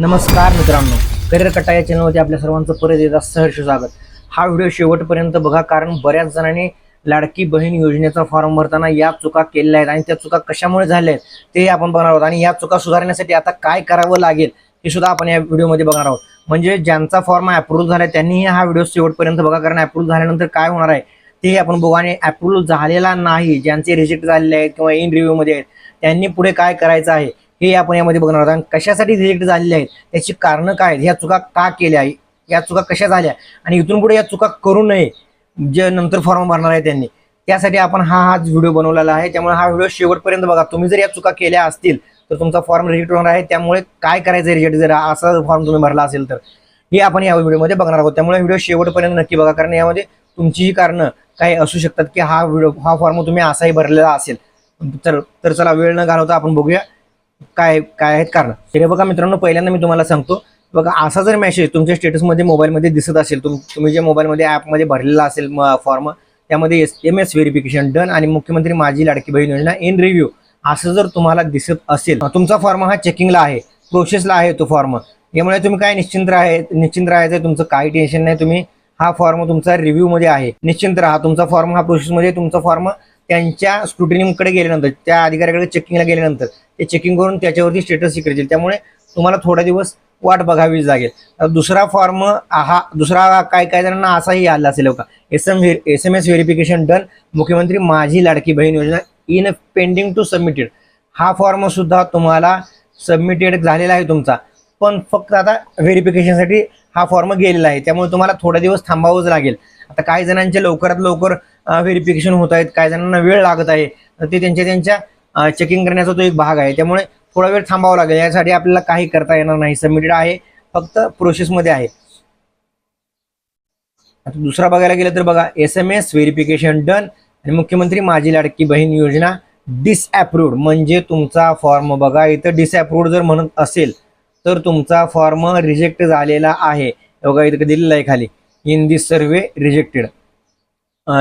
नमस्कार मित्रांनो. करिअर कटा या चॅनलवरती आपल्या सर्वांचं परत एकदा सहर्ष स्वागत. हा व्हिडिओ शेवटपर्यंत बघा कारण बऱ्याच जणांनी लाडकी बहीण योजनेचा फॉर्म भरताना या चुका केलेल्या आहेत आणि त्या चुका कशामुळे झाल्या आहेत ते आपण बघणार आहोत. आणि या चुका सुधारण्यासाठी आता काय करावं लागेल हे सुद्धा आपण या व्हिडिओमध्ये बघणार आहोत. म्हणजे ज्यांचा फॉर्म अप्रूव्ह झाला त्यांनीही हा व्हिडिओ शेवटपर्यंत बघा कारण अप्रूव्ह झाल्यानंतर काय होणार आहे तेही आपण बघू. आणि अप्रूव्ह झालेला नाही ज्यांचे रिजेक्ट झालेले आहेत किंवा इन रिव्ह्यूमध्ये आहेत त्यांनी पुढे काय करायचं आहे हे आपण यामध्ये बघणार आहोत. आणि कशासाठी रिजेक्ट झालेले आहेत त्याची कारणं काय आहेत ह्या चुका का केल्या या चुका कशा झाल्या आणि इथून पुढे या चुका करू नये जे नंतर फॉर्म भरणार आहे त्यांनी. त्यासाठी आपण हा हाच व्हिडिओ बनवलेला आहे. त्यामुळे हा व्हिडिओ शेवटपर्यंत बघा. तुम्ही जर या चुका केल्या असतील तर तुमचा फॉर्म रिजेक्ट होणार आहे. त्यामुळे काय करायचं रिजेक्ट जर असा फॉर्म तुम्ही भरला असेल तर. हे आपण या व्हिडिओमध्ये बघणार आहोत. त्यामुळे व्हिडिओ शेवटपर्यंत नक्की बघा. कारण यामध्ये तुमचीही कारणं काही असू शकतात की हा व्हिडिओ हा फॉर्म तुम्ही असाही भरलेला असेल. तर तर चला वेळ न घालवता आपण बघूया. काय काय आहेत कारण? तरी बघा मित्रांनो पहिल्यांदा मी तुम्हाला सांगतो. बघा असा जर मेसेज तुमच्या स्टेटसमध्ये मोबाईलमध्ये दिसत असेल तुम तुम्ही जे मोबाईलमध्ये ॲपमध्ये भरलेला असेल फॉर्म त्यामध्ये S M S verification done आणि मुख्यमंत्री माझी लाडकी बहीण योजना इन रिव्ह्यू असं जर तुम्हाला दिसत असेल तुमचा फॉर्म हा चेकिंगला आहे प्रोसेसला आहे तो फॉर्म यामुळे तुम्ही काय निश्चिंत राहाय निश्चिंत राहायचं तुमचं काही टेन्शन नाही. तुम्ही हा फॉर्म तुमचा रिव्ह्यूमध्ये आहे. निश्चिंत राहा तुमचा फॉर्म हा प्रोसेसमध्ये तुमचा फॉर्म त्यांच्या स्क्रुटिनीकडे गेल्यानंतर त्या अधिकाऱ्याकडे चेकिंगला गेल्यानंतर ते चेकिंग करून त्याच्यावरती स्टेटस करतील त्यामुळे तुम्हाला थोडा दिवस वाट बघावीच लागेल. दुसरा फॉर्म हा दुसरा काय काय जणांना असाही आला असेल का S M S M S verification done मुख्यमंत्री माझी लाडकी बहीण योजना इन पेंडिंग टू सबमिटेड हा फॉर्म सुद्धा तुम्हाला सबमिटेड झालेला आहे तुमचा. पण फक्त आता व्हेरिफिकेशनसाठी हा फॉर्म गेलेला आहे. त्यामुळे तुम्हाला थोडा दिवस थांबावंच लागेल. आता काही जणांचे लवकरात लवकर व्हेरिफिकेशन होत आहेत. काही जणांना वेळ लागत आहे. तर ते त्यांच्या त्यांच्या चेकिंग करण्याचा तो एक भाग आहे. त्यामुळे थोडा वेळ थांबावा लागेल. यासाठी आपल्याला काही करता येणार नाही. सबमिटेड आहे. फक्त प्रोसेसमध्ये आहे. आता दुसरा बघायला गेलं तर बघा S M S verification done आणि मुख्यमंत्री माझी लाडकी बहीण योजना डिसअप्रूव्ड म्हणजे तुमचा फॉर्म बघा. इथं डिसअप्रूव्ड जर म्हणत असेल तर तुमचा फॉर्म रिजेक्ट झालेला आहे. बघा इथं दिलेलं आहे खाली. In this survey rejected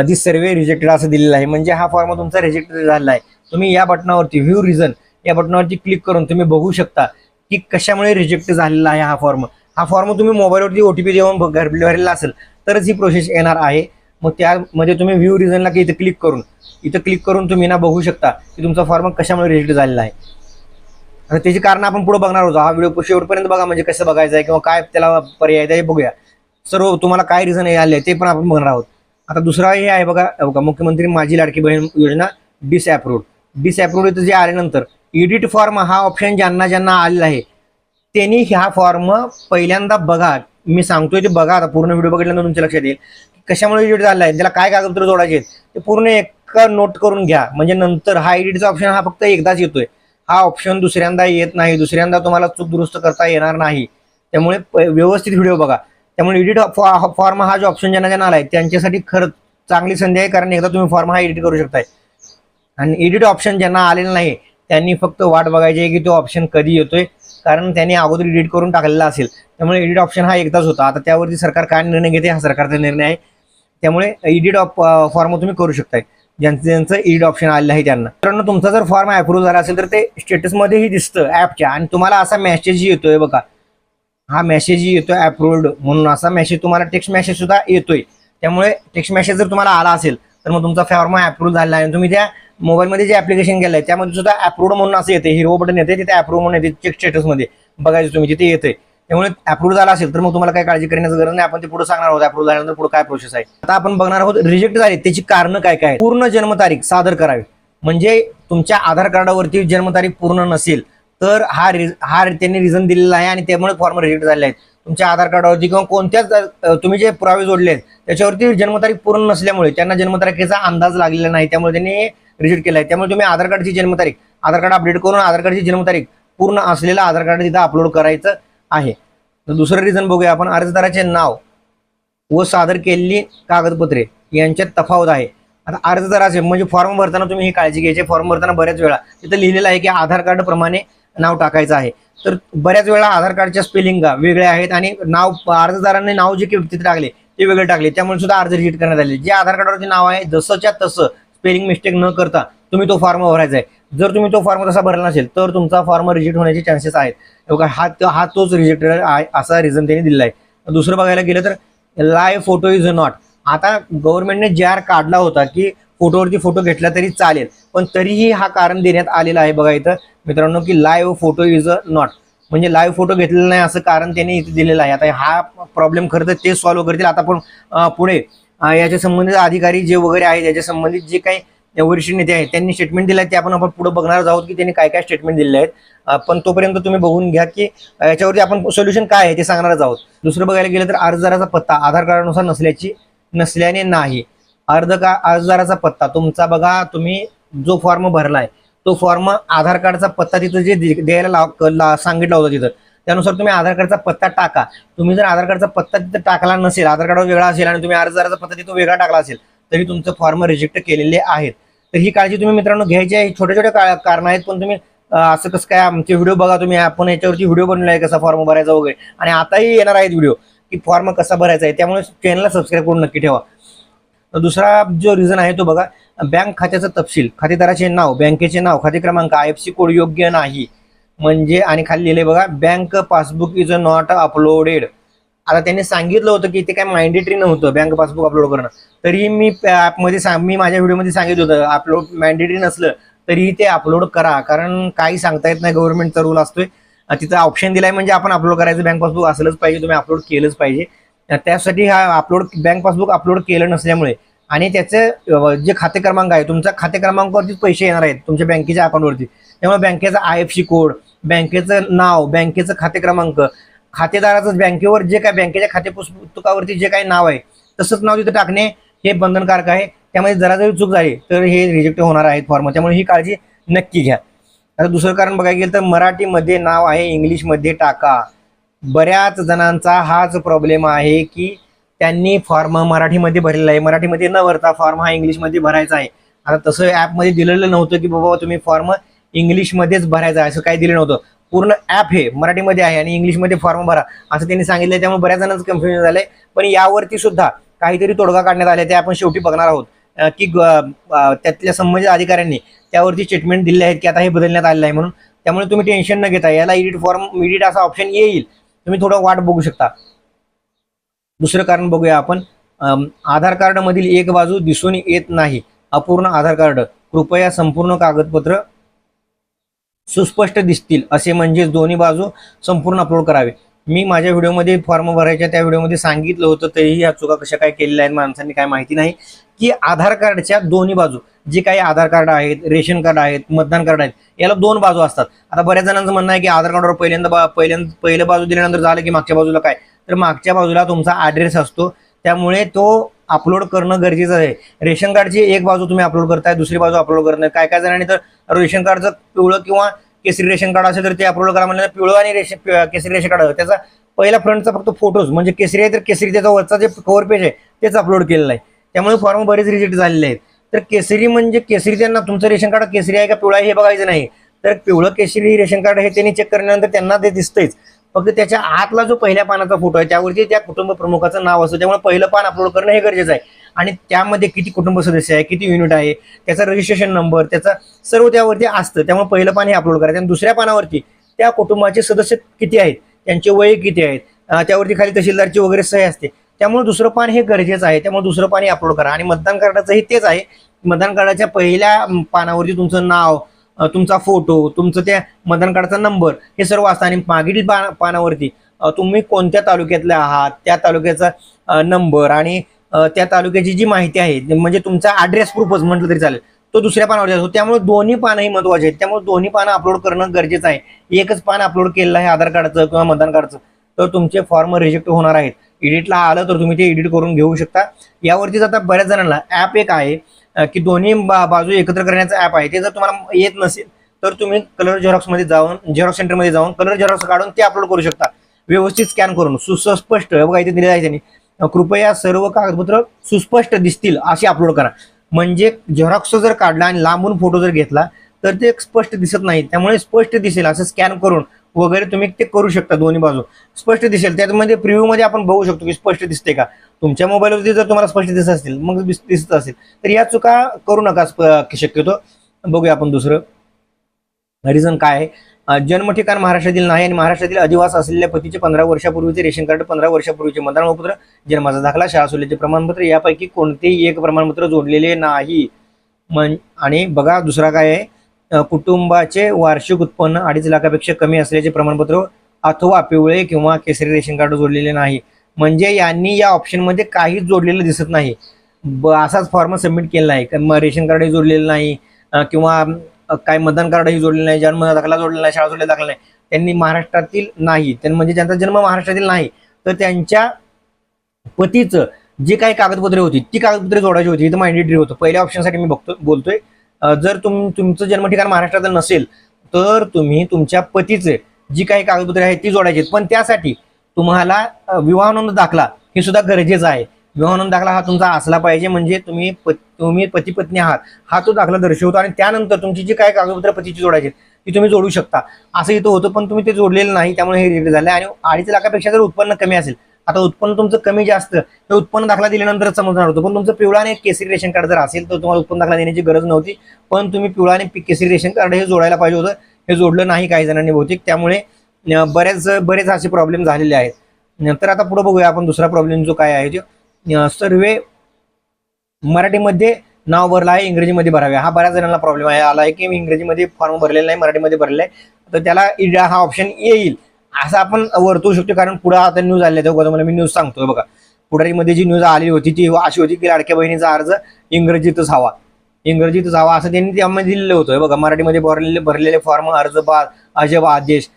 this survey rejected असं दिलेलं आहे. म्हणजे हा फॉर्म तुमचा रिजेक्ट झालेला आहे. तुम्ही या बटनावरती व्ह्यू रिझन या बटनावरती क्लिक करून तुम्ही बघू शकता की कशामुळे रिजेक्ट झालेला आहे हा फॉर्म हा फॉर्म तुम्ही मोबाईलवरती ओ टी पी देऊन घर भरलेला असेल तरच ही प्रोसेस येणार आहे. मग त्यामध्ये म्हणजे तुम्ही व्ह्यू रिझनला की इथं क्लिक करून इथं क्लिक करून तुम्ही ना बघू शकता की तुमचा फॉर्म कशामुळे रिजेक्ट झालेला आहे. आणि त्याची कारण आपण पुढे बघणार होतो. हा व्हिडिओ शेवटपर्यंत बघा म्हणजे कसं बघायचं आहे किंवा काय त्याला पर्याय आहे ते बघूया. सर्व तुम्हाला काय रिझन आले ते पण आपण बघणार आहोत. आता दुसरा हे आहे बघा बघा मुख्यमंत्री माझी लाडकी बहीण योजना डिसॲप्रूव्ड डिसअप्रूव्ड इथं जे आल्यानंतर एडिट फॉर्म हा ऑप्शन ज्यांना ज्यांना आलेला आहे त्यांनी हा फॉर्म पहिल्यांदा बघा. मी सांगतोय ते बघा. आता पूर्ण व्हिडिओ बघितल्यानंतर तुमच्या लक्षात येईल. कशामुळे एडिट झाला आहे? त्याला काय कागदपत्र जोडायचे आहेत? ते पूर्ण एक नोट करून घ्या. म्हणजे नंतर हा एडिटचा ऑप्शन हा फक्त एकदाच येतोय. हा ऑप्शन दुसऱ्यांदा येत नाही. दुसऱ्यांदा तुम्हाला चूक दुरुस्त करता येणार नाही. त्यामुळे प- व्यवस्थित व्हिडिओ बघा. त्यामुळे एडिट फॉर्म हा जो ऑप्शन ज्यांना ज्यांना आला आहे त्यांच्यासाठी खरंच चांगली संधी आहे. कारण एकदा तुम्ही फॉर्म हा एडिट करू शकताय. आणि एडिट ऑप्शन ज्यांना आलेलं नाही त्यांनी फक्त वाट बघायची आहे की तो ऑप्शन कधी येतोय. कारण त्यांनी अगोदर एडिट करून टाकलेला असेल. त्यामुळे एडिट ऑप्शन हा एकदाच होता. आता त्यावरती सरकार काय निर्णय घेते हा सरकारचा निर्णय आहे. त्यामुळे एडिट फॉर्म तुम्ही करू शकताय. ज्यांचं ज्यांचं ईड ऑप्शन आलेलं आहे त्यांना. मित्रांनो तुमचा जर फॉर्म अप्रूव्ह झाला असेल तर ते स्टेटसमध्येही दिसतं ॲपच्या आणि तुम्हाला असा मेसेज येतोय बघा. हा मेसेज येतोय अप्रूव्ड म्हणून. असा मेसेज तुम्हाला टेक्स्ट मेसेज सुद्धा येतोय. त्यामुळे टेक्स्ट मेसेज जर तुम्हाला आला असेल तर मग तुमचा फॉर्म अप्रूव्ह झाला आहे. आणि तुम्ही त्या मोबाईलमध्ये जे ऍप्लिकेशन केलं आहे त्यामध्ये सुद्धा अप्रूव्ड म्हणून असं येते हिरो बटन येते तिथे अप्रूव्ह म्हणून येते चेक स्टेटसमध्ये बघायचं तुम्ही तिथे येते त्यामुळे अप्रूव्ह झाला असेल तर मग तुम्हाला काय काळजी करण्याची गरज नाही. आपण ते पुढे सांगणार आहोत अप्रूव्ह झाल्यानंतर पुढे काय प्रोसेस आहे. आता आपण बघणार आहोत रिजेक्ट झाले त्याची कारणं काय काय पूर्ण जन्मतारीख सादर करावी. म्हणजे तुमच्या आधार कार्डावरती जन्मतारीख पूर्ण नसेल तर हा रि हा त्यांनी रिझन दिलेला आहे आणि त्यामुळे फॉर्म रिजेक्ट झाले आहेत. तुमच्या आधार कार्डावरती किंवा कोणत्याच तुम्ही जे पुरावे जोडले आहेत त्याच्यावरती जन्मतारीख पूर्ण नसल्यामुळे त्यांना जन्मतारखेचा अंदाज लागलेला नाही त्यामुळे त्यांनी रिजेक्ट केला आहे. त्यामुळे तुम्ही आधार कार्डची जन्मतारीख आधार कार्ड अपडेट करून आधार कार्डची जन्मतारीख पूर्ण असलेला आधार कार्ड तिथं अपलोड करायचं आहे. तर दुसरं रिझन बघूया आपण. अर्जदाराचे नाव व सादर केलेली कागदपत्रे यांच्यात तफावत आहे. आता अर्जदाराचे म्हणजे फॉर्म भरताना तुम्ही ही काळजी घ्यायची. फॉर्म भरताना बऱ्याच वेळा तिथं लिहिलेलं आहे की आधार कार्ड प्रमाणे नाव टाकायचं आहे. तर बऱ्याच वेळा आधार कार्डच्या स्पेलिंगा वेगळ्या आहेत आणि नाव अर्जदारांनी नाव जे काही तिथे टाकले ते वेगळे टाकले. त्यामुळे सुद्धा अर्ज रिजेक्ट करण्यात आले. जे आधार कार्डावरचे नाव आहे जसंच्या तसं स्पेलिंग मिस्टेक न करता तुम्ही तो फॉर्म भरायचा आहे. जर तुम्ही तो फॉर्म तसा भरला नसेल तर तुमचा फॉर्म रिजेक्ट होण्याचे चान्सेस आहेत. हा हा तोच रिजेक्टेड आहे असा रिझन त्यांनी दिलेला आहे. दुसरं बघायला गेलं तर लाय फोटो इज नॉट आता गव्हर्नमेंटने जे आर काढला होता की फोटोवरती फोटो घेतला तरी चालेल पण तरीही हा कारण देण्यात आलेला आहे बघा इथं. मित्रांनो की live photo is a not म्हणजे लाईव्ह फोटो घेतलेला नाही असं कारण त्यांनी इथे दिलेलं आहे. आता हा प्रॉब्लेम खरं तर ते सॉल्व्ह करतील. आता पण पुढे याच्या संबंधित अधिकारी जे वगैरे आहेत याच्या संबंधित जे काही वरिष्ठ नेते आहेत त्यांनी स्टेटमेंट दिलं आहे ते आपण आपण पुढे बघणार आहोत की त्यांनी काय काय स्टेटमेंट दिले आहेत पण तोपर्यंत तुम्ही बघून घ्या की याच्यावरती आपण सोल्युशन काय आहे ते सांगणारच आहोत. दुसरं बघायला गेलं तर अर्जदाराचा पत्ता आधार कार्डानुसार नसल्याची नसल्याने नाही. अर्ज का अर्जदाराचा पत्ता. तुमचा बघा तुम्ही जो फॉर्म भरलाय तो फॉर्म आधार कार्डचा पत्ता तिथं जे दे- द्यायला लाव- ला- सांगितलं होतं तिथं. त्यानुसार तुम्ही आधार कार्डचा पत्ता टाका. तुम्ही जर आधार कार्डचा पत्ता तिथं टाकला नसेल आधार कार्डवर वेगळा असेल आणि तुम्ही अर्जदाराचा पत्ता तिथं वेगळा टाकला असेल तरी तुमचं फॉर्म रिजेक्ट केलेले आहेत. तर ही काळजी तुम्ही मित्रांनो घ्यायची आहे. छोटे छोट्या कारण आहेत पण तुम्ही असं कसं काय आमचे व्हिडिओ बघा तुम्ही. आपण याच्यावरती व्हिडिओ बनवला आहे कसा फॉर्म भरायचा वगैरे. आणि आताही येणार आहेत व्हिडिओ की फॉर्म कसा भरायचा आहे. त्यामुळे चॅनलला सबस्क्राईब करून नक्की ठेवा. दुसरा जो रिझन आहे तो बघा बँक खात्याचा तपशील. खातेदाराचे नाव बँकेचे नाव खाते क्रमांक आय एफ सी कोड योग्य नाही. म्हणजे आणि खाली लिहिले बघा bank passbook is not uploaded आता त्यांनी सांगितलं होतं की ते काय मॅन्डेटरी नव्हतं बँक पासबुक अपलोड करणं. तरी मी ॲपमध्ये सांग मी माझ्या व्हिडिओमध्ये सांगितलं होतं अपलोड मॅन्डेटरी नसलं तरीही ते अपलोड करा. कारण काही सांगता येत नाही गव्हर्नमेंटचा रूल असतोय. तिथं ऑप्शन दिलाय म्हणजे आपण अपलोड करायचं बँक पासबुक असलंच पाहिजे तुम्ही अपलोड केलंच पाहिजे. त्यासाठी हा अपलोड बँक पासबुक अपलोड केलं नसल्यामुळे आणि त्याचं जे खाते क्रमांक आहे तुमच्या खाते क्रमांकावरतीच पैसे येणार आहेत तुमच्या बँकेच्या अकाउंटवरती त्यामुळे बँकेचा आय एफ सी कोड बँकेचं नाव बँकेचं खाते क्रमांक खातेदाराचं बँकेवर जे काय बँकेच्या खाते पुस्तकावरती जे काही नाव आहे तसंच नाव तिथं टाकणे हे बंधनकारक आहे. त्यामध्ये जरा जरी चूक झाली तर हे रिजेक्ट होणार आहेत फॉर्म त्यामुळे ही काळजी नक्की घ्या. आता दुसरं कारण बघायला गेलं तर मराठीमध्ये नाव आहे इंग्लिशमध्ये टाका. बऱ्याच जणांचा हाच प्रॉब्लेम आहे की त्यांनी फॉर्म मराठीमध्ये भरलेला आहे. मराठीमध्ये न भरता फॉर्म हा इंग्लिशमध्ये भरायचा आहे. आता तसं ॲपमध्ये दिलेलं नव्हतं की बाबा तुम्ही फॉर्म इंग्लिशमध्येच भरायचा आहे असं काही दिलं नव्हतं. पूर्ण ॲप हे मराठीमध्ये आहे आणि इंग्लिशमध्ये फॉर्म भरा असं त्यांनी सांगितलं. त्यामुळे बऱ्याच जणांचं कन्फ्युजन झालंय. पण यावरती सुद्धा काहीतरी तोडगा काढण्यात आले ते आपण शेवटी बघणार आहोत. की ग- त्यातल्या संबंधित अधिकाऱ्यांनी त्यावरती स्टेटमेंट दिले आहेत की आता हे बदलण्यात आलेलं आहे म्हणून. त्यामुळे तुम्ही टेन्शन न घेता याला एडिट फॉर्म एडिट असा ऑप्शन येईल. तुम्ही थोडं वाट बघू शकता. दुसरं कारण बघूया आपण. आधार कार्डमधील एक बाजू दिसून येत नाही. अपूर्ण आधार कार्ड. कृपया संपूर्ण कागदपत्र सुस्पष्ट दिसतील असे म्हणजे दोन्ही बाजू संपूर्ण अपलोड करावे. मी माझ्या व्हिडिओमध्ये फॉर्म भरायच्या त्या व्हिडिओमध्ये सांगितलं होतं तरीही या चुका कशा काय केलेल्या आहेत माणसांनी काय माहिती नाही की आधार कार्डच्या दोन्ही बाजू जे काही आधार कार्ड आहेत रेशन कार्ड आहेत मतदान कार्ड आहेत याला दोन बाजू असतात. आता बऱ्याच जणांचं म्हणणं आहे की आधार कार्डवर पहिल्यांदा बा- पहिल्यांदा पहिलं बाजू दिल्यानंतर झालं की मागच्या बाजूला काय? तर मागच्या बाजूला तुमचा ॲड्रेस असतो त्यामुळे तो अपलोड करणं गरजेचं आहे. रेशन कार्डची एक बाजू तुम्ही अपलोड करताय दुसरी बाजू अपलोड करत नाही. काय काय जणांनी तर रेशन कार्डचं पिवळं किंवा केसरी रेशन कार्ड असेल तर ते अपलोड करा म्हणजे पिवळं आणि रेशन पि- केसरी रेशन कार्ड. त्याचा पहिला फ्रंटचा फक्त फोटोज म्हणजे केसरी आहे तर केसरी त्याचा वरचा जे कव्हर पेज आहे तेच अपलोड केलेलं आहे. त्यामुळे फॉर्म बरेच रिजेक्ट झालेले आहेत. तर केसरी म्हणजे केसरी त्यांना तुमचं रेशन कार्ड केसरी आहे का पिवळा आहे हे बघायचं नाही. तर पिवळं केसरी रेशन कार्ड हे त्यांनी चेक करण्यानंतर त्यांना ते दिसतंच फक्त त्याच्या आतला जो पहिल्या पानाचा फोटो आहे त्यावरती त्या कुटुंब प्रमुखाचं नाव असतं. त्यामुळे पहिलं पान अपलोड करणं हे गरजेचं आहे. आणि त्यामध्ये किती कुटुंब सदस्य आहे किती युनिट आहे त्याचा रजिस्ट्रेशन नंबर त्याचा सर्व त्यावरती असतं. त्यामुळे पहिलं पान हे अपलोड करायचं. आणि दुसऱ्या पानावरती त्या कुटुंबाचे सदस्य किती आहेत त्यांचे वय किती आहेत त्यावरती खाली तहसीलदारची वगैरे सही असते. त्यामुळे दुसरं पान हे गरजेचं आहे. त्यामुळे दुसरं पान हे अपलोड करा. आणि मतदान कार्डाचंही तेच आहे. मतदान कार्डाच्या पहिल्या पानावरती तुमचं नाव तुमचा फोटो तुमचं त्या मतदान कार्डाचा नंबर हे सर्व असतं. आणि मागील पान पानावरती तुम्ही कोणत्या तालुक्यातले आहात त्या तालुक्याचा नंबर आणि त्या तालुक्याची जी माहिती आहे म्हणजे तुमचा ॲड्रेस प्रूफच म्हटलं तरी चालेल. तो दुसऱ्या पानावर असतो. त्यामुळे दोन्ही पानंही महत्त्वाचे आहेत. त्यामुळे दोन्ही पानं अपलोड करणं गरजेचं आहे. एकच पान अपलोड केलेलं आहे आधार कार्डचं किंवा मतदान कार्डचं तर तुमचे फॉर्म रिजेक्ट होणार आहेत. एडिटला आलं तर तुम्ही ते एडिट करून घेऊ शकता. यावरतीच आता बऱ्याच जणांना ॲप एक आहे. की दोन्ही बा बाजू एकत्र करण्याचं ॲप आहे. ते जर तुम्हाला येत नसेल तर तुम्ही कलर झेरॉक्समध्ये जाऊन झेरॉक्स सेंटरमध्ये जाऊन कलर झेरॉक्स काढून ते अपलोड करू शकता. व्यवस्थित स्कॅन करून. सुस्पष्ट बघा इथे दिले जायचे कृपया सर्व कागदपत्र सुस्पष्ट दिसतील असे अपलोड करा. म्हणजे झेरॉक्स जर काढला आणि लांबून फोटो जर घेतला तर ते स्पष्ट दिसत नाही. त्यामुळे स्पष्ट दिसेल असं स्कॅन करून. वगैरे तुम्ही ते करू शकता दोन्ही बाजू. स्पष्ट दिसेल. त्यामध्ये प्रिव्ह्यूमध्ये आपण बघू शकतो की स्पष्ट दिसते का? तुमच्या मोबाईलवरती जर तुम्हाला स्पष्ट दिसत असतील मग दिसत असेल तर या चुका करू नका स्प- शक्यतो. बघूया आपण दुसरं. रिझन काय आहे? जन्म ठिकाण महाराष्ट्रातील नाही आणि महाराष्ट्रातील अधिवास असलेल्या पतीचे पंधरा वर्षापूर्वीचे रेशन कार्ड पंधरा वर्षापूर्वीचे मतदानपत्र जन्माचा दाखला शाळा सुलेचे प्रमाणपत्र यापैकी कोणतेही एक प्रमाणपत्र जोडलेले नाही. आणि बघा दुसरा काय आहे? कुटुंबाचे वार्षिक उत्पन्न अडीच लाखापेक्षा कमी असल्याचे प्रमाणपत्र अथवा पिवळे किंवा केसरी रेशन कार्ड जोडलेले नाही. म्हणजे यांनी या ऑप्शनमध्ये काहीच जोडलेलं दिसत नाही. ब असाच फॉर्म सबमिट केलेला आहे. मग रेशन कार्डही जोडलेलं नाही. किंवा काही काय मतदान कार्डही जोडलेलं नाही. जन्म दाखला जोडलेला नाही शाळा जोडलेला दाखला नाही त्यांनी महाराष्ट्रातील नाही. त्यां म्हणजे ज्यांचा जन्म महाराष्ट्रातील नाही तर त्यांच्या पतीचं जे काही कागदपत्रे होती ती कागदपत्रे जोडायची होती. इथं माइंडेटरी होतं. पहिल्या ऑप्शनसाठी मी बघतो बोलतोय. जर तुम तुमचं जन्म ठिकाण महाराष्ट्रात नसेल तर तुम्ही तुमच्या पतीचे जी काही कागदपत्रे आहेत ती जोडायची आहेत. पण त्यासाठी तुम्हाला विवाह नोंद दाखला हे सुद्धा गरजेचं आहे. विवाह नोंद दाखला हा तुमचा असला पाहिजे म्हणजे तुम्ही प- तुम्ही पती पत्नी आहात हा तो दाखला दर्शवतो आणि त्यानंतर तुमची जी काही कागदपत्र पतीची जोडायची आहेत, ती तुम्ही जोडू शकता. असं इथं होतं पण तुम्ही ते जोडलेलं नाही त्यामुळे हे रेट झालं आणि अडीच लाखापेक्षा जर उत्पन्न कमी असेल आता उत्पन्न तुमचं कमी जास्त हे उत्पन्न दाखला दिल्यानंतर समजणार होतं. पण तुमचं पिवळा आणि केसरी रेशन कार्ड जर असेल तर तुम्हाला उत्पन्न दाखला देण्याची गरज नव्हती. पण तुम्ही पिवळा आणि केसरी रेशन कार्ड हे जोडायला पाहिजे होतं. हे जोडलं नाही काही जणांनी बहुतेक. त्यामुळे बरेच बऱ्याच बरेच असे प्रॉब्लेम झालेले आहेत. नंतर आता पुढे बघूया आपण दुसरा प्रॉब्लेम जो काय आहे तो. सर्वे मराठीमध्ये नाव भरलं आहे इंग्रजीमध्ये भरावे हा बऱ्याच जणांना प्रॉब्लेम आहे. आला आहे की मी इंग्रजीमध्ये फॉर्म भरलेला नाही मराठीमध्ये भरलेला आहे. तर त्याला इडा हा ऑप्शन येईल. असं आपण वर्तवू शकतो कारण पुढे आता न्यूज आले तेव्हा तुम्हाला मी न्यूज सांगतोय बघा. पुढारीमध्ये जी न्यूज आलेली होती ती अशी होती की लाडक्या बहिणीचा अर्ज इंग्रजीतच हवा. इंग्रजीतच हवा असं त्यांनी त्यामध्ये दिलेलं होतं. बघा मराठीमध्ये भरलेले भरलेले फॉर्म अर्ज बाद अजब आदेश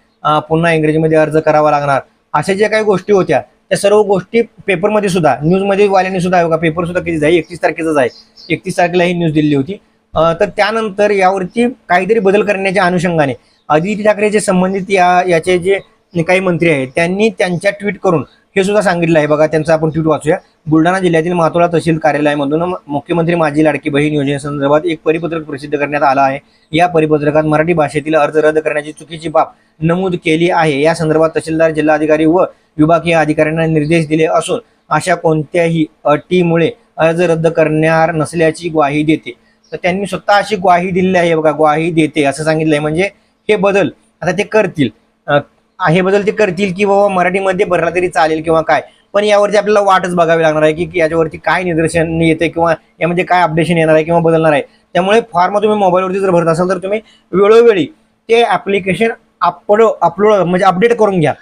पुन्हा इंग्रजीमध्ये अर्ज करावा लागणार. अशा ज्या काही गोष्टी होत्या त्या सर्व गोष्टी पेपरमध्ये सुद्धा न्यूजमध्ये वाल्याने सुद्धा बघा पेपर सुद्धा किती जाईल एकतीस तारखेचाच आहे. एकतीस तारखेला ही न्यूज दिली होती. तर त्यानंतर यावरती काहीतरी बदल करण्याच्या अनुषंगाने आदित्य ठाकरेचे संबंधित या याचे जे काही मंत्री आहेत त्यांनी त्यांच्या ट्विट करून हे सुद्धा सांगितलं आहे. बघा त्यांचं आपण ट्विट वाचूया. बुलढाणा जिल्ह्यातील मातोळा तहसील कार्यालयामधून मुख्यमंत्री माझी लाडकी बहीण योजनेसंदर्भात एक परिपत्रक प्रसिद्ध करण्यात आलं आहे. या परिपत्रकात मराठी भाषेतील अर्ज रद्द करण्याची चुकीची बाब नमूद केली आहे. या संदर्भात तहसीलदार जिल्हाधिकारी व विभागीय अधिकाऱ्यांना निर्देश दिले असून अशा कोणत्याही अटीमुळे अर्ज रद्द करणार नसल्याची ग्वाही देते. तर त्यांनी स्वतः अशी ग्वाही दिलेली आहे. बघा ग्वाही देते असं सांगितलंय. म्हणजे हे बदल आता ते करतील. हे बदल ते करतील की बाबा मराठीमध्ये भरला तरी चालेल किंवा काय? पण यावरती आपल्याला वाटच बघावी लागणार आहे की की याच्यावरती काय निदर्शन येते किंवा यामध्ये काय अपडेशन येणार आहे किंवा बदलणार आहे. त्यामुळे फॉर्म तुम्ही मोबाईलवरती जर भरत असाल तर तुम्ही वेळोवेळी ते ॲप्लिकेशन अपलो अपलोड म्हणजे अपडेट करून घ्या.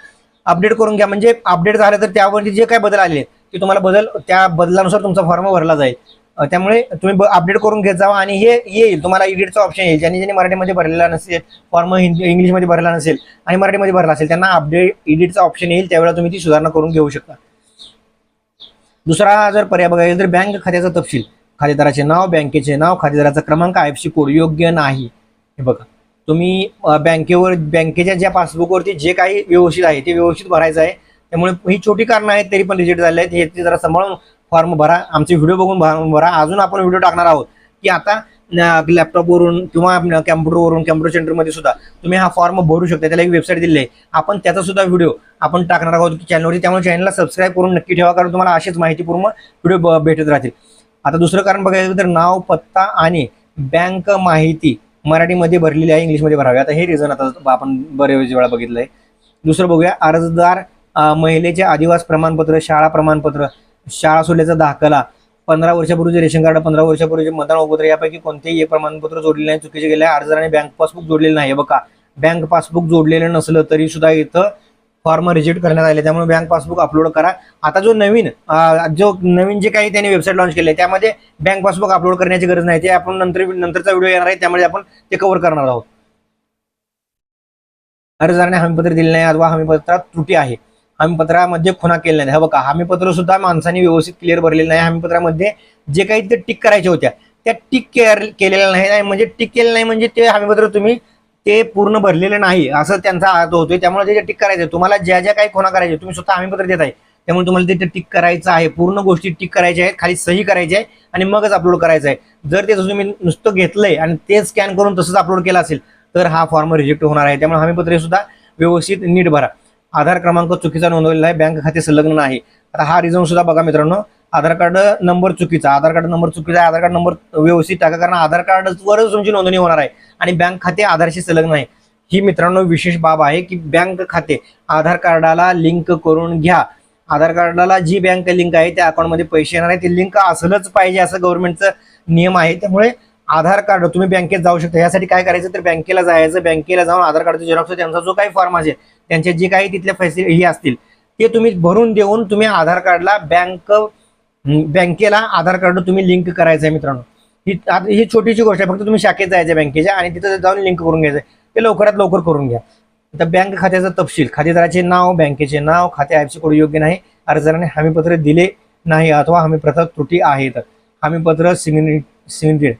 अपडेट करून घ्या. म्हणजे अपडेट झालं तर त्यावरती जे काय बदल आले ते तुम्हाला बदल त्या बदलानुसार तुमचा फॉर्म भरला जाईल. त्यामुळे तुम्ही अपडेट करून घेत जावा आणि हे येईल. तुम्हाला एडिटचा ऑप्शन येईल. ज्यांनी ज्यांनी मराठीमध्ये भरलेला नसेल फॉर्म हिंदी इंग्लिशमध्ये भरला नसेल आणि मराठीमध्ये भरला असेल त्यांना अपडेट एडिटचा ऑप्शन येईल. त्यावेळेला तुम्ही ती सुधारणा करून घेऊ शकता. दुसरा जर पर्याय बघायला तर बँक खात्याचा तपशील. खातेदाराचे नाव बँकेचे नाव खातेदाराचा क्रमांक आय एफ सी कोड योग्य नाही. हे बघा. तुम्ही बँकेवर बँकेच्या ज्या पासबुकवरती जे काही व्यवस्थित आहे ते व्यवस्थित भरायचं आहे. त्यामुळे ही छोटी कारणं आहेत तरी पण रिजेक्ट झाले आहेत. हे जरा सांभाळून फॉर्म भरा आमचे व्हिडिओ बघून भरा भरा. अजून आपण व्हिडिओ टाकणार आहोत की आता लॅपटॉपवरून किंवा कॅम्प्युटरवरून कॅम्प्युटर सेंटरमध्ये सुद्धा तुम्ही हा फॉर्म भरू शकता. त्याला एक वेबसाईट दिली आहे. आपण त्याचा सुद्धा व्हिडिओ आपण टाकणार आहोत की चॅनलवरती त्यामुळे चॅनलला सबस्क्राईब करून नक्की ठेवा कारण तुम्हाला अशीच माहितीपूर्ण व्हिडिओ भेटत राहतील. आता दुसरं कारण बघायचं तर नाव पत्ता आणि बँक माहिती मराठीमध्ये भरलेली आहे इंग्लिशमध्ये भरावी. आता हे रिझन आता आपण बरेच वेळा बघितलंय. दुसरं बघूया. अर्जदार महिलेचे आदिवास प्रमाणपत्र शाळा प्रमाणपत्र. शाळा सोडल्याचा दाखला. पंधरा वर्षापूर्वीचे रेशन कार्ड पंधरा वर्षापूर्वीचे मतदान ओपत्र यापैकी कोणतेही एक प्रमाणपत्र जोडलेले नाही चुकीचे गेले आहे. अर्जदाराने बँक पासबुक जोडलेलं नाही. बघा बँक पासबुक जोडलेलं नसलं तरी सुद्धा इथं फॉर्म रिजेक्ट करण्यात आले. त्यामुळे बँक पासबुक अपलोड करा. आता जो नवीन जो नवीन जे काही त्यांनी वेबसाईट लॉन्च केले त्यामध्ये बँक पासबुक अपलोड करण्याची गरज नाही. ते आपण नंतर नंतरचा व्हिडिओ येणार आहे. त्यामध्ये आपण ते कव्हर करणार आहोत. अर्जदाराने हमीपत्र दिले नाही. अथवा हमीपत्रात त्रुटी आहे. हमीपत्रामध्ये खुना केल्या नाही. हे बघा हमीपत्र सुद्धा माणसाने व्यवस्थित क्लिअर भरलेलं नाही. हमीपत्रामध्ये जे काही ते टिक करायच्या होत्या. त्या टिक केलेल्या नाही. म्हणजे टिक केलेलं नाही म्हणजे ते हमीपत्र तुम्ही ते पूर्ण भरलेलं नाही. असं त्यांचा अर्थ होतोय. त्यामुळे ते टिक करायचं तुम्हाला ज्या ज्या काही खुणा करायचे तुम्ही स्वतः हमीपत्र देत आहे त्यामुळे तुम्हाला ते टिक करायचं आहे. पूर्ण गोष्टी टिक करायच्या आहेत. खाली सही करायची आहे आणि मगच अपलोड करायचं आहे. जर ते तुम्ही नुसतं घेतलंय आणि ते स्कॅन करून तसंच अपलोड केलं असेल तर हा फॉर्म रिजेक्ट होणार आहे. त्यामुळे हमीपत्र सुद्धा व्यवस्थित नीट भरा. आधार क्रमांक चुकीचा नोंदवलेला आहे बँक खाते संलग्न नाही. आता हा रिझन सुद्धा बघा मित्रांनो आधार कार्ड नंबर चुकीचा आधार कार्ड नंबर चुकीचा आहे आधार कार्ड नंबर व्यवस्थित टाका कारण आधार कार्डवरच तुमची नोंदणी होणार आहे आणि बँक खाते आधारशी संलग्न आहे ही मित्रांनो विशेष बाब आहे की बँक खाते आधार कार्डाला लिंक करून घ्या. आधार कार्डाला जी बँक लिंक आहे त्या अकाउंटमध्ये पैसे येणार आहे ते लिंक असलंच पाहिजे असं गव्हर्नमेंटचं नियम आहे. त्यामुळे आधार कार्ड तुम्ही बँकेत जाऊ शकता. यासाठी काय करायचं? तर बँकेला जायचं. बँकेला जाऊन आधार कार्डचं झेरॉक्स त्यांचा जो काही फॉर्म असेल त्यांच्या जे काही तिथल्या फॅसिलिटी हे असतील ते तुम्ही भरून देऊन तुम्ही आधार कार्डला बँक बँकेला आधार कार्ड तुम्ही लिंक करायचं आहे मित्रांनो. ही आता ही छोटीशी गोष्ट आहे फक्त तुम्ही शाखेत जायचं बँकेच्या आणि तिथं जाऊन लिंक करून घ्यायचं ते लवकरात लवकर करून घ्या. आता बँक खात्याचा तपशील खातेदाराचे नाव बँकेचे नाव खाते आयएफसी कोड योग्य नाही अर्जदाराने हमीपत्र दिले नाही अथवा हमीपत्रात त्रुटी आहेत हमीपत्र सिग्ने सिग्नेटेड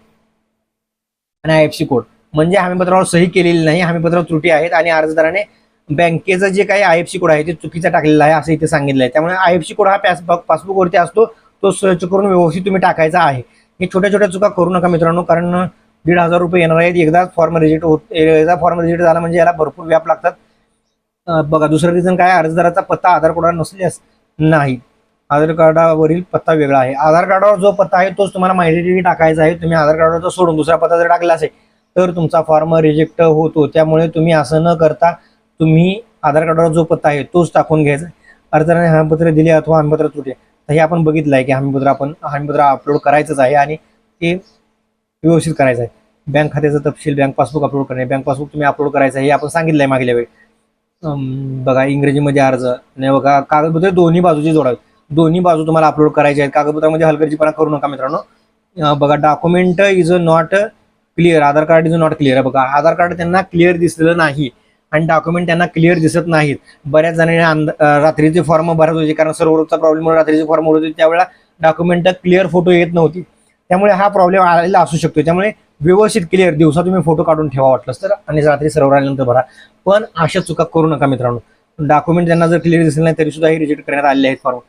आणि आयएफसी कोड. म्हणजे हमीपत्रावर सही केलेली नाही हमीपत्रावर त्रुटी आहेत आणि अर्जदाराने बँकेचं जे काही आयएफसी कोड आहे ते चुकीचा टाकलेला आहे असं इथे सांगितलं आहे त्यामुळे आयएफसी कोड हा पॅस पासबुकवरती असतो तो सर्च करून व्यवस्थित तुम्ही टाकायचा आहे. हे छोट्या छोट्या चुका करू नका मित्रांनो कारण दीड हजार रुपये येणार आहेत. एकदा फॉर्म रिजेक्ट होत एकदा फॉर्म रिजेक्ट झाला म्हणजे याला भरपूर व्याप लागतात. बघा दुसरं रिझन काय? अर्जदाराचा पत्ता आधार कार्डावर नसल्यास नाही. आधार कार्डावरील पत्ता वेगळा आहे. आधार कार्डावर जो पत्ता आहे तोच तुम्हाला माहिती टाकायचा आहे. तुम्ही आधार कार्डावर सोडून दुसरा पत्ता जर टाकला असेल तर तुमचा फॉर्म रिजेक्ट होतो. त्यामुळे तुम्ही असं न करता तुम्ही आधार कार्डावर जो पत्ता आहे तोच टाकून घ्यायचा अर्जाने हमीपत्र दिले अथवा हमीपत्र तुटले तर हे आपण बघितलं आहे की हमीपत्र आपण हमीपत्र अपलोड करायचंच आहे आणि ते व्यवस्थित करायचं आहे. बँक खात्याचा तपशील बँक पासबुक अपलोड करणे बँक पासबुक तुम्ही अपलोड करायचं आहे हे आपण सांगितलं आहे मागल्या वेळी. बघा इंग्रजीमध्ये अर्ज नाही बघा कागदपत्र दोन्ही बाजूची जोडावे. दोन्ही बाजू तुम्हाला अपलोड करायचे आहेत. कागदपत्रामध्ये हलगर्जीपणा करू नका मित्रांनो. बघा document is a not clear Aadhaar card is not clear बघा आधार कार्ड त्यांना क्लिअर दिसलेलं नाही. आणि डॉक्युमेंट त्यांना क्लिअर दिसत नाहीत. बऱ्याच जणांनी अंध रात्रीचे फॉर्म भरत होते. कारण सर्व्हरचा प्रॉब्लेम रात्रीचे फॉर्म भरत होते. त्यावेळेला डॉक्युमेंट क्लिअर फोटो येत नव्हती. त्यामुळे हा प्रॉब्लेम आलेला असू शकतो. त्यामुळे व्यवस्थित क्लिअर दिवसा तुम्ही फोटो काढून ठेवा वाटलंच तर आणि रात्री सर्व्हर आल्यानंतर भरा. पण अशा चुका करू नका मित्रांनो. डॉक्युमेंट त्यांना जर क्लिअर दिसले नाही तरी सुद्धा हे रिजेक्ट करण्यात आलेले आहेत फॉर्म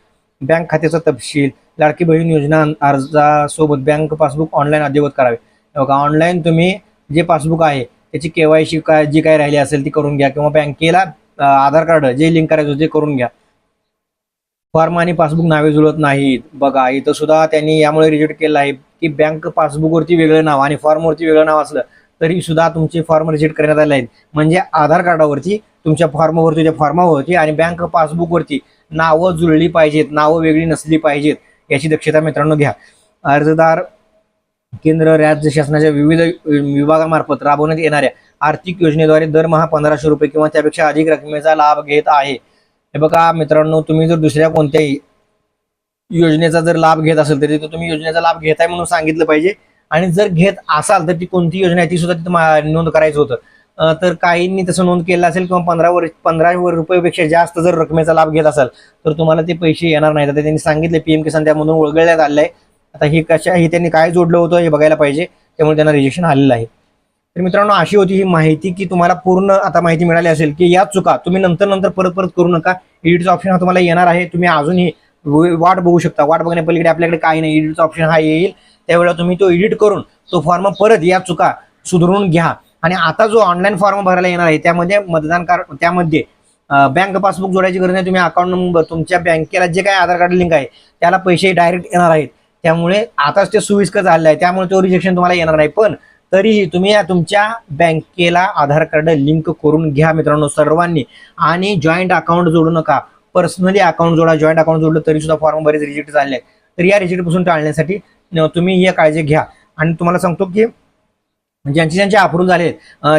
बँक खात्याचा तपशील लाडकी बहीण योजना अर्जासोबत बँक पासबुक ऑनलाईन अद्ययावत करावे. ऑनलाईन तुम्ही जे पासबुक आहे त्याची केवायसी काय जी काय राहिली असेल ती करून घ्या. किंवा बँकेला आधार कार्ड जे लिंक करायचं ते करून घ्या. फॉर्म आणि पासबुक नावे जुळत नाहीत. बघा इथं सुद्धा त्यांनी यामुळे रिजेक्ट केलं आहे की बँक पासबुकवरती वेगळं नाव आणि फॉर्मवरती वेगळं नाव असलं तरी सुद्धा तुमचे फॉर्म रिजेक्ट करण्यात आले आहेत. म्हणजे आधार कार्डावरती तुमच्या फॉर्मवरती त्या फॉर्मावरती आणि बँक पासबुकवरती नावं जुळली पाहिजेत नावं वेगळी नसली पाहिजेत याची दक्षता मित्रांनो घ्या. अर्जदार केंद्र राज्य शासनाच्या विविध विभागामार्फत राबवण्यात येणाऱ्या आर्थिक योजनेद्वारे दरमहा पंधराशे रुपये किंवा त्यापेक्षा अधिक रकमेचा लाभ घेत आहे. हे बघा मित्रांनो तुम्ही जर दुसऱ्या कोणत्याही योजनेचा जर लाभ घेत असेल तर तिथं तुम्ही योजनेचा लाभ घेताय म्हणून सांगितलं पाहिजे. आणि जर घेत असाल तर ती कोणती योजना आहे ती सुद्धा तिथं नोंद करायचं होतं. तर काहींनी तसं नोंद केलं असेल किंवा पंधरा वर पंधरा रुपयेपेक्षा जास्त जर रकमेचा लाभ घेत असाल तर तुम्हाला ते पैसे येणार नाहीत. तर त्यांनी सांगितले पीएम किसान त्यामधून वळगळण्यात आले आहे आता हे कशा हे त्यांनी काय जोडलं होतं हे बघायला पाहिजे. त्यामुळे त्यांना रिजेक्शन आलेलं आहे. तर मित्रांनो अशी होती ही माहिती की तुम्हाला पूर्ण आता माहिती मिळाली असेल की या चुका तुम्ही नंतर नंतर परत परत करू नका. एडिटचा ऑप्शन हा तुम्हाला येणार आहे. तुम्ही अजूनही वाट बघू शकता. वाट बघण्या पलीकडे आपल्याकडे काही नाही. एडिटचा ऑप्शन हा येईल. त्यावेळेला तुम्ही तो एडिट करून तो फॉर्म परत या चुका सुधारून घ्या. आणि आता जो ऑनलाईन फॉर्म भरायला येणार आहे त्यामध्ये मतदान कार्ड त्यामध्ये बँक पासबुक जोडायची गरज नाही. तुम्ही अकाउंट नंबर तुमच्या बँकेला जे काही आधार कार्ड लिंक आहे त्याला पैसे डायरेक्ट येणार आहेत. त्यामुळे आताच ते सुविस्कर झालेलं आहे त्यामुळे तो रिजेक्शन तुम्हाला येणार नाही. पण तरीही तुम्ही तुमच्या बँकेला आधार कार्ड लिंक करून घ्या मित्रांनो सर्वांनी. आणि जॉईंट अकाउंट जोडू नका. पर्सनली अकाउंट जोडा. जॉईंट अकाउंट जोडलं तरी सुद्धा फॉर्म बरेच रिजेक्ट झाले तर या रिजेक्टपासून टाळण्यासाठी तुम्ही ही काळजी घ्या. आणि तुम्हाला सांगतो की ज्यांचे ज्यांचे अप्रूव्ह झाले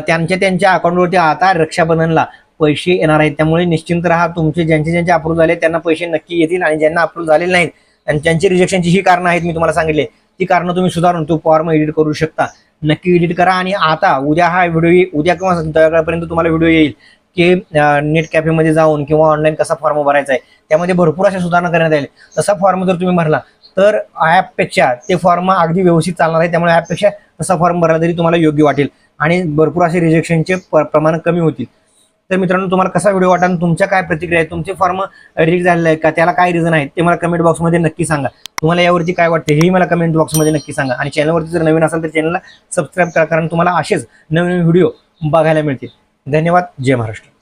त्यांच्या त्यांच्या अकाउंटवरती आता रक्षाबंधनला पैसे येणार आहेत. त्यामुळे निश्चिंत राहा. तुमचे ज्यांचे ज्यांचे अप्रूव्ह झाले त्यांना पैसे नक्की येतील आणि ज्यांना अप्रूव्ह झालेले नाहीत आणि ज्यांची रिजेक्शनची ही कारणं आहेत मी तुम्हाला सांगितले. ती कारणं तुम्ही सुधारून तो फॉर्म एडिट करू शकता. नक्की एडिट करा आणि आता उद्या हा व्हिडिओ उद्या किंवा संध्याकाळपर्यंत तुम्हाला व्हिडिओ येईल की नेट कॅफेमध्ये जाऊन किंवा ऑनलाईन कसा फॉर्म भरायचा आहे त्यामध्ये भरपूर अशा सुधारणा करण्यात येईल तसा फॉर्म जर तुम्ही भरला तर ॲपपेक्षा ते फॉर्म अगदी व्यवस्थित चालणार आहे. त्यामुळे ॲपपेक्षा तसा फॉर्म भरला तरी तुम्हाला योग्य वाटेल. आणि भरपूर असे रिजेक्शनचे प्रमाण कमी होतील. तर मित्रांनो तुम्हाला कसा व्हिडिओ वाटा तुमच्या काय प्रतिक्रिया आहे? तुमचे फॉर्म रिजेक्ट झालेले आहे का? त्याला काय रिझन आहे ते मला कमेंट बॉक्समध्ये नक्की सांगा. तुम्हाला यावरती काय वाटते हेही मला कमेंट बॉक्समध्ये नक्की सांगा. आणि चॅनलवरती जर नवीन असाल तर चॅनलला सबस्क्राईब करा कारण तुम्हाला असेच नवीन व्हिडिओ बघायला मिळतील. धन्यवाद. जय महाराष्ट्र.